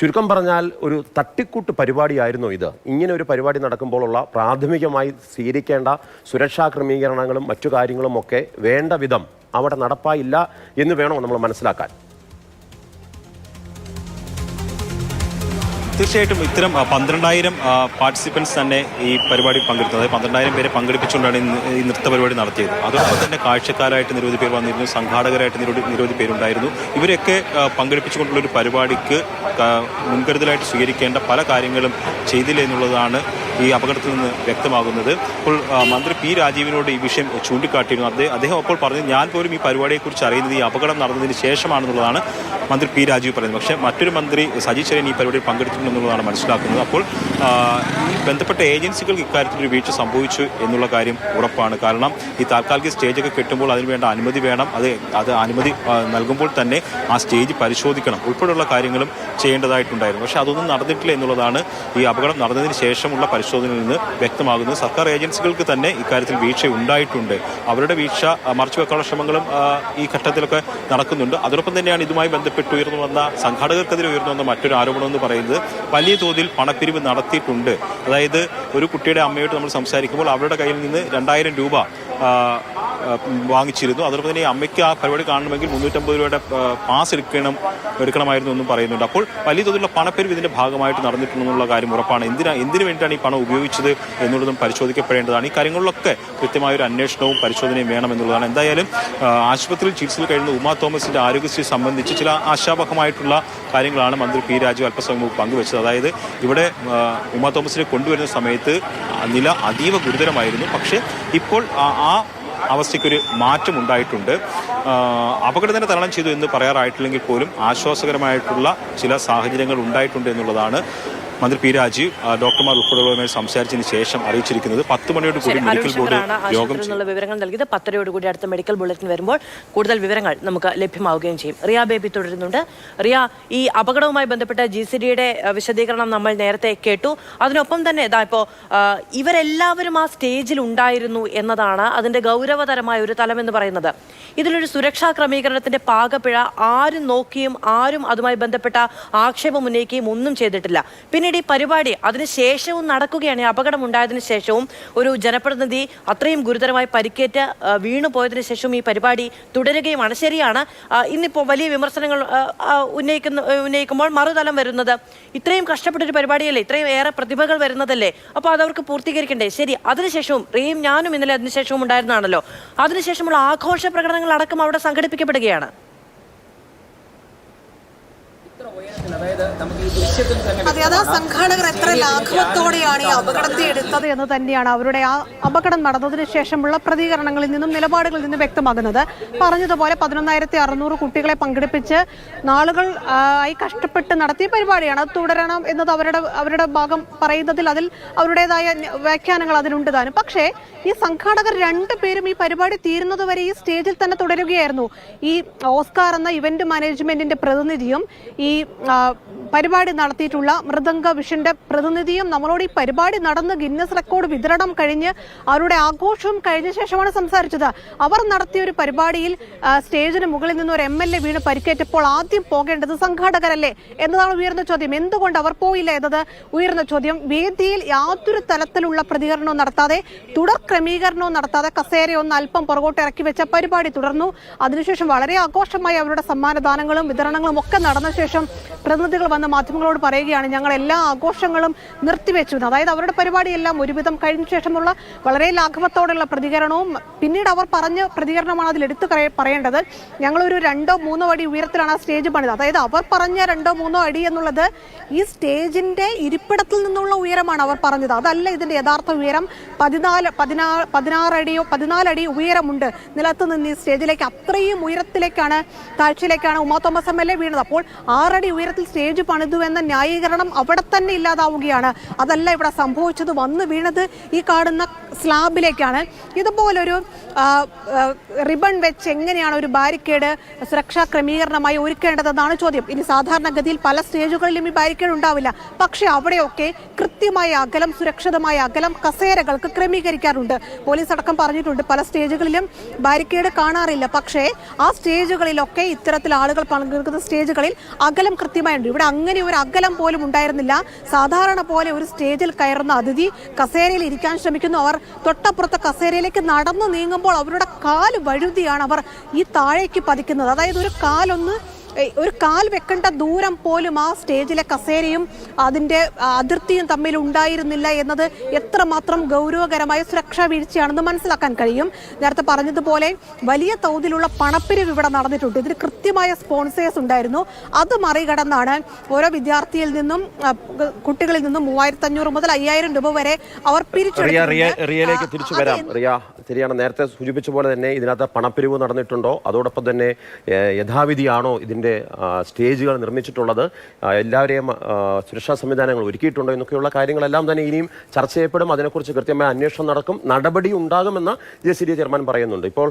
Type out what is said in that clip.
ചുരുക്കം പറഞ്ഞാൽ ഒരു തട്ടിക്കൂട്ട് പരിപാടിയായിരുന്നു ഇത്. ഇങ്ങനെ ഒരു പരിപാടി നടക്കുമ്പോഴുള്ള പ്രാഥമികമായി സ്വീകരിക്കേണ്ട സുരക്ഷാ ക്രമീകരണങ്ങളും മറ്റു കാര്യങ്ങളും ഒക്കെ വേണ്ട വിധം അവിടെ നടപ്പായില്ല എന്ന് വേണോ നമ്മൾ മനസ്സിലാക്കാൻ. തീർച്ചയായിട്ടും ഇത്തരം പന്ത്രണ്ടായിരം പാർട്ടിസിപ്പൻസ് തന്നെ ഈ പരിപാടി പങ്കെടുത്തത്. അതായത് പന്ത്രണ്ടായിരം പേരെ പങ്കെടുപ്പിച്ചുകൊണ്ടാണ് ഈ നൃത്ത പരിപാടി നടത്തിയത്. അതോടൊപ്പം തന്നെ കാഴ്ചക്കാരായിട്ട് നിരവധി പേർ വന്നിരുന്നു സംഘാടകരായിട്ട് നിരവധി നിരവധി പേരുണ്ടായിരുന്നു. ഇവരൊക്കെ പങ്കെടുപ്പിച്ചുകൊണ്ടുള്ള ഒരു പരിപാടിക്ക് മുൻകരുതലായിട്ട് സ്വീകരിക്കേണ്ട പല കാര്യങ്ങളും ചെയ്തില്ല എന്നുള്ളതാണ് ഈ അപകടത്തിൽ നിന്ന് വ്യക്തമാകുന്നത്. അപ്പോൾ മന്ത്രി പി രാജീവിനോട് ഈ വിഷയം ചൂണ്ടിക്കാട്ടിയിരുന്നു. അദ്ദേഹം അദ്ദേഹം അപ്പോൾ പറഞ്ഞു ഞാൻ പോലും ഈ പരിപാടിയെക്കുറിച്ച് അറിയുന്നത് ഈ അപകടം നടന്നതിന് ശേഷമാണെന്നുള്ളതാണ് മന്ത്രി പി രാജീവ് പറയുന്നത്. പക്ഷേ മറ്റൊരു മന്ത്രി സജി ചെറിയൻ ഈ പരിപാടിയിൽ പങ്കെടുത്തിട്ടുണ്ടെന്നുള്ളതാണ് മനസ്സിലാക്കുന്നത്. അപ്പോൾ ഈ ബന്ധപ്പെട്ട ഏജൻസികൾക്ക് ഇക്കാര്യത്തിൽ ഒരു വീഴ്ച സംഭവിച്ചു എന്നുള്ള കാര്യം ഉറപ്പാണ്. കാരണം ഈ താൽക്കാലിക സ്റ്റേജൊക്കെ കെട്ടുമ്പോൾ അതിന് വേണ്ട അനുമതി വേണം. അത് അത് അനുമതി നൽകുമ്പോൾ തന്നെ ആ സ്റ്റേജ് പരിശോധിക്കണം. ഉൾപ്പെടെയുള്ള കാര്യങ്ങളും ചെയ്യേണ്ടതായിട്ടുണ്ടായിരുന്നു. പക്ഷേ അതൊന്നും നടന്നിട്ടില്ല എന്നുള്ളതാണ് ഈ അപകടം നടന്നതിന് ശേഷമുള്ള പരിശോധനയിൽ നിന്ന് വ്യക്തമാകുന്നത് സർക്കാർ ഏജൻസികൾക്ക് തന്നെ ഇക്കാര്യത്തിൽ വീഴ്ച ഉണ്ടായിട്ടുണ്ട്. അവരുടെ വീഴ്ച മറച്ചുവെക്കാനുള്ള ശ്രമങ്ങളും ഈ ഘട്ടത്തിലൊക്കെ നടക്കുന്നുണ്ട്. അതോടൊപ്പം തന്നെയാണ് ഇതുമായി ബന്ധപ്പെട്ട് ഉയർന്നു വന്ന സംഘാടകർക്കെതിരെ ഉയർന്നു വന്ന മറ്റൊരു ആരോപണം എന്ന് പറയുന്നത് വലിയ തോതിൽ പണപ്പിരിവ് നടത്തിയിട്ടുണ്ട്. അതായത് ഒരു കുട്ടിയുടെ അമ്മയോട് നമ്മൾ സംസാരിക്കുമ്പോൾ അവരുടെ കയ്യിൽ നിന്ന് രണ്ടായിരം രൂപ വാങ്ങിച്ചിരുന്നു. അതോടൊപ്പം തന്നെ അമ്മയ്ക്ക് ആ പരിപാടി കാണണമെങ്കിൽ മുന്നൂറ്റമ്പത് രൂപയുടെ പാസ് എടുക്കണം എടുക്കണമായിരുന്നു എന്നും പറയുന്നുണ്ട്. അപ്പോൾ വലിയ തോതിലുള്ള പണപ്പെരുവ് ഇതിന്റെ ഭാഗമായിട്ട് നടന്നിട്ടുണ്ടെന്നുള്ള കാര്യം ഉറപ്പാണ്. എന്തിനാ എന്തിനു വേണ്ടിയിട്ടാണ് ഈ പണം ഉപയോഗിച്ചത് എന്നുള്ളതും പരിശോധിക്കപ്പെടേണ്ടതാണ്. ഈ കാര്യങ്ങളിലൊക്കെ കൃത്യമായ ഒരു അന്വേഷണവും പരിശോധനയും വേണം എന്നുള്ളതാണ് എന്തായാലും ആശുപത്രിയിൽ ചികിത്സയിൽ കഴിയുന്ന ഉമാ തോമസിന്റെ ആരോഗ്യസ്ഥിതി സംബന്ധിച്ച് ചില ആശാവഹമായിട്ടുള്ള കാര്യങ്ങളാണ് മന്ത്രി പി രാജു അല്പസമയം പങ്കുവച്ചത്. അതായത് ഇവിടെ ഉമാ തോമസിനെ കൊണ്ടുവരുന്ന സമയത്ത് നില അതീവ ഗുരുതരമായിരുന്നു. പക്ഷേ ഇപ്പോൾ ആ- അവസ്ഥയ്ക്കൊരു മാറ്റം ഉണ്ടായിട്ടുണ്ട് ആ, അപകടം തന്നെ തരണം ചെയ്തു എന്ന് പറയാറായിട്ടില്ലെങ്കിൽ പോലും ആശ്വാസകരമായിട്ടുള്ള ചില സാഹചര്യങ്ങൾ ഉണ്ടായിട്ടുണ്ട് എന്നുള്ളതാണ് മന്ത്രി പി രാജീവ് ഡോക്ടർമാർ ഉൾപ്പെടെയുള്ളവരുമായി സംസാരിച്ചതിന് ശേഷം അറിയിച്ചിരിക്കുന്നത് പത്ത് മണിയോട് കൂടി മെഡിക്കൽ ബോർഡ് യോഗം വിവരങ്ങൾ നൽകിയത്. പത്തരയോട് കൂടി അടുത്ത മെഡിക്കൽ ബുള്ളറ്റിൻ വരുമ്പോൾ കൂടുതൽ വിവരങ്ങൾ നമുക്ക് ലഭ്യമാവുകയും ചെയ്യും. റിയ ബേബി തുടരുന്നുണ്ട്. റിയ ഈ അപകടവുമായി ബന്ധപ്പെട്ട ജി സി ഡിയുടെ വിശദീകരണം നമ്മൾ നേരത്തെ കേട്ടു. അതിനൊപ്പം തന്നെ ഇതാ ഇപ്പോൾ ഇവരെല്ലാവരും ആ സ്റ്റേജിൽ ഉണ്ടായിരുന്നു എന്നതാണ് അതിന്റെ ഗൗരവതരമായ ഒരു തലം എന്ന് പറയുന്നത്. ഇതിലൊരു സുരക്ഷാ ക്രമീകരണത്തിന്റെ പാകപ്പിഴ ആരും നോക്കിയും ആരും അതുമായി ബന്ധപ്പെട്ട ആക്ഷേപം ഉന്നയിക്കുകയും ഒന്നും ചെയ്തിട്ടില്ല. പിന്നീട് ഈ പരിപാടി അതിനുശേഷവും നടക്കുകയാണ്. അപകടം ഉണ്ടായതിനു ശേഷവും ഒരു ജനപ്രതിനിധി അത്രയും ഗുരുതരമായി പരിക്കേറ്റ് വീണു പോയതിനു ശേഷവും ഈ പരിപാടി തുടരുകയുമാണ്. ശരിയാണ്. ഇന്നിപ്പോൾ വലിയ വിമർശനങ്ങൾ ഉന്നയിക്കുന്ന ഉന്നയിക്കുമ്പോൾ മറുതലം വരുന്നത് ഇത്രയും കഷ്ടപ്പെട്ടൊരു പരിപാടിയല്ലേ? ഇത്രയും ഏറെ പ്രതിഭകൾ വരുന്നതല്ലേ? അപ്പോൾ അതവർക്ക് പൂർത്തീകരിക്കണ്ടേ? ശരി അതിനുശേഷവും റീം ഞാനും ഇന്നലെ അതിനുശേഷവും ഉണ്ടായിരുന്നാണല്ലോ. അതിനുശേഷമുള്ള ആഘോഷ പ്രകടനങ്ങൾ അടക്കം അവിടെ സംഘടിപ്പിക്കപ്പെടുകയാണ്. അതെ അത് ആ സംഘാടകർ എത്ര ലാഘവത്തോടെയാണ് ഈ അപകടത്തെ എടുത്തത് എന്ന് തന്നെയാണ് അവരുടെ ആ അപകടം നടന്നതിന് ശേഷമുള്ള പ്രതികരണങ്ങളിൽ നിന്നും നിലപാടുകളിൽ നിന്നും വ്യക്തമാകുന്നത്. പറഞ്ഞതുപോലെ പതിനൊന്നായിരത്തി അറുന്നൂറ് കുട്ടികളെ പങ്കെടുപ്പിച്ച് നാളുകൾ ആയി കഷ്ടപ്പെട്ട് നടത്തിയ പരിപാടിയാണ്. അത് തുടരണം എന്നത് അവരുടെ അവരുടെ ഭാഗം പറയുന്നതിൽ അതിൽ അവരുടേതായ വ്യാഖ്യാനങ്ങൾ അതിനുണ്ട് താനും. പക്ഷേ ഈ സംഘാടകർ രണ്ടു പേരും ഈ പരിപാടി തീരുന്നതുവരെ ഈ സ്റ്റേജിൽ തന്നെ തുടരുകയായിരുന്നു. ഈ ഓസ്കാർ എന്ന ഇവന്റ് മാനേജ്മെന്റിന്റെ പ്രതിനിധിയും ഈ പരിപാടി നടത്തിയിട്ടുള്ള മൃദംഗ വിഷന്റെ പ്രതിനിധിയും നമ്മളോട് ഈ പരിപാടി നടന്ന് ഗിന്നസ് റെക്കോർഡ് വിതരണം കഴിഞ്ഞ് അവരുടെ ആഘോഷവും കഴിഞ്ഞ ശേഷമാണ് സംസാരിച്ചത്. അവർ നടത്തിയ ഒരു പരിപാടിയിൽ സ്റ്റേജിന് മുകളിൽ നിന്ന് ഒരു എം എൽ എ വീണ് പരിക്കേറ്റപ്പോൾ ആദ്യം പോകേണ്ടത് സംഘാടകരല്ലേ എന്നതാണ് ഉയർന്ന ചോദ്യം. എന്തുകൊണ്ട് അവർ പോയില്ല എന്നത് ഉയർന്ന ചോദ്യം. വേദിയിൽ യാതൊരു തലത്തിലുള്ള പ്രതികരണവും നടത്താതെ തുടർ ക്രമീകരണവും നടത്താതെ കസേര ഒന്ന് അല്പം പുറകോട്ട് ഇറക്കി വെച്ച പരിപാടി തുടർന്നു. അതിനുശേഷം വളരെ ആഘോഷമായി അവരുടെ സമ്മാനദാനങ്ങളും വിതരണങ്ങളും ഒക്കെ നടന്ന ശേഷം പ്രതിനിധികൾ വന്ന് മാധ്യമങ്ങളോട് പറയുകയാണ് ഞങ്ങൾ എല്ലാ ആഘോഷങ്ങളും നിർത്തിവെച്ചു. അതായത് അവരുടെ പരിപാടിയെല്ലാം ഒരുവിധം കഴിഞ്ഞ ശേഷമുള്ള വളരെ ലാഘവത്തോടെയുള്ള പ്രതികരണവും പിന്നീട് അവർ പറഞ്ഞ പ്രതികരണമാണ് അതിൽ എടുത്തു പറയ- പറയേണ്ടത്. ഞങ്ങളൊരു രണ്ടോ മൂന്നോ അടി ഉയരത്തിലാണ് ആ സ്റ്റേജ് പണിത് അതായത് അവർ പറഞ്ഞ രണ്ടോ മൂന്നോ അടി എന്നുള്ളത് ഈ സ്റ്റേജിന്റെ ഇരിപ്പിടത്തിൽ നിന്നുള്ള ഉയരമാണ് അവർ പറഞ്ഞത്. അതല്ല ഇതിന്റെ യഥാർത്ഥ ഉയരം. പതിനാല് പതിനാ പതിനാറടിയോ പതിനാലടി ഉയരമുണ്ട്. നിലത്ത് നിന്ന് ഈ സ്റ്റേജിലേക്ക് അത്രയും ഉയരത്തിലേക്കാണ് താഴ്ചയിലേക്കാണ് Uma Thomas M L A വീണത്. അപ്പോൾ ആറടി ഉയരത്തിൽ സ്റ്റേജ് പണിതു എന്ന ന്യായീകരണം അവിടെ തന്നെ ഇല്ലാതാവുകയാണ്. അതല്ല ഇവിടെ സംഭവിച്ചത്. വന്നു വീണത് ഈ കാണുന്ന സ്ലാബിലേക്കാണ്. ഇതുപോലൊരു റിബൺ വെച്ച് എങ്ങനെയാണ് ഒരു ബാരിക്കേഡ് സുരക്ഷാ ക്രമീകരണമായി ഒരുക്കേണ്ടതെന്നാണ് ചോദ്യം. ഇനി സാധാരണഗതിയിൽ പല സ്റ്റേജുകളിലും ഈ ബാരിക്കേഡ് ഉണ്ടാവില്ല. പക്ഷേ അവിടെയൊക്കെ കൃത്യമായ അകലം സുരക്ഷിതമായ അകലം കസേരകൾക്ക് ക്രമീകരിക്കാറുണ്ട്. പോലീസ് അടക്കം പറഞ്ഞിട്ടുണ്ട് പല സ്റ്റേജുകളിലും ബാരിക്കേഡ് കാണാറില്ല. പക്ഷേ ആ സ്റ്റേജുകളിലൊക്കെ ഇത്തരത്തിൽ ആളുകൾ പങ്കെടുക്കുന്ന സ്റ്റേജുകളിൽ അകലം കൃത്യമായി കൃത്യമായുണ്ട്. ഇവിടെ അങ്ങനെ ഒരു അകലം പോലും ഉണ്ടായിരുന്നില്ല. സാധാരണ പോലെ ഒരു സ്റ്റേജിൽ കയറുന്ന അതിഥി കസേരയിൽ ഇരിക്കാൻ ശ്രമിക്കുന്നു. അവർ തൊട്ടപ്പുറത്തെ കസേരയിലേക്ക് നടന്നു നീങ്ങുമ്പോൾ അവരുടെ കാൽ വഴുതിയാണ് അവർ ഈ താഴേക്ക് പതിക്കുന്നത്. അതായത് ഒരു കാലൊന്ന് ഒരു കാൽ വെക്കേണ്ട ദൂരം പോലും ആ സ്റ്റേജിലെ കസേരയും അതിന്റെ അതിർത്തിയും തമ്മിൽ ഉണ്ടായിരുന്നില്ല എന്നത് എത്രമാത്രം ഗൗരവകരമായ സുരക്ഷാ വീഴ്ചയാണെന്ന് മനസ്സിലാക്കാൻ കഴിയും. നേരത്തെ പറഞ്ഞതുപോലെ വലിയ തോതിലുള്ള പണപ്പിരിവ് ഇവിടെ നടന്നിട്ടുണ്ട്. ഇതിന് കൃത്യമായ സ്പോൺസേഴ്സ് ഉണ്ടായിരുന്നു. അത് മറികടന്നാണ് ഓരോ വിദ്യാർത്ഥിയിൽ നിന്നും കുട്ടികളിൽ നിന്നും മൂവായിരത്തി അഞ്ഞൂറ് മുതൽ അയ്യായിരം രൂപ വരെ അവർ റിയ ശരിയാണ്. നേരത്തെ സൂചിപ്പിച്ച പോലെ തന്നെ ഇതിനകത്ത് പണപ്പിരിവ് നടന്നിട്ടുണ്ടോ? അതോടൊപ്പം തന്നെ യഥാവിധിയാണോ ഇതിന്റെ സ്റ്റേജുകൾ നിർമ്മിച്ചിട്ടുള്ളത്? എല്ലാവരെയും സുരക്ഷാ സംവിധാനങ്ങൾ ഒരുക്കിയിട്ടുണ്ടോ എന്നൊക്കെയുള്ള കാര്യങ്ങളെല്ലാം തന്നെ ഇനിയും ചർച്ച ചെയ്യപ്പെടും. അതിനെക്കുറിച്ച് കൃത്യമായ അന്വേഷണം നടക്കും. നടപടി ഉണ്ടാകുമെന്ന് ജെ സി ഡി ചെയർമാൻ പറയുന്നുണ്ട്. ഇപ്പോൾ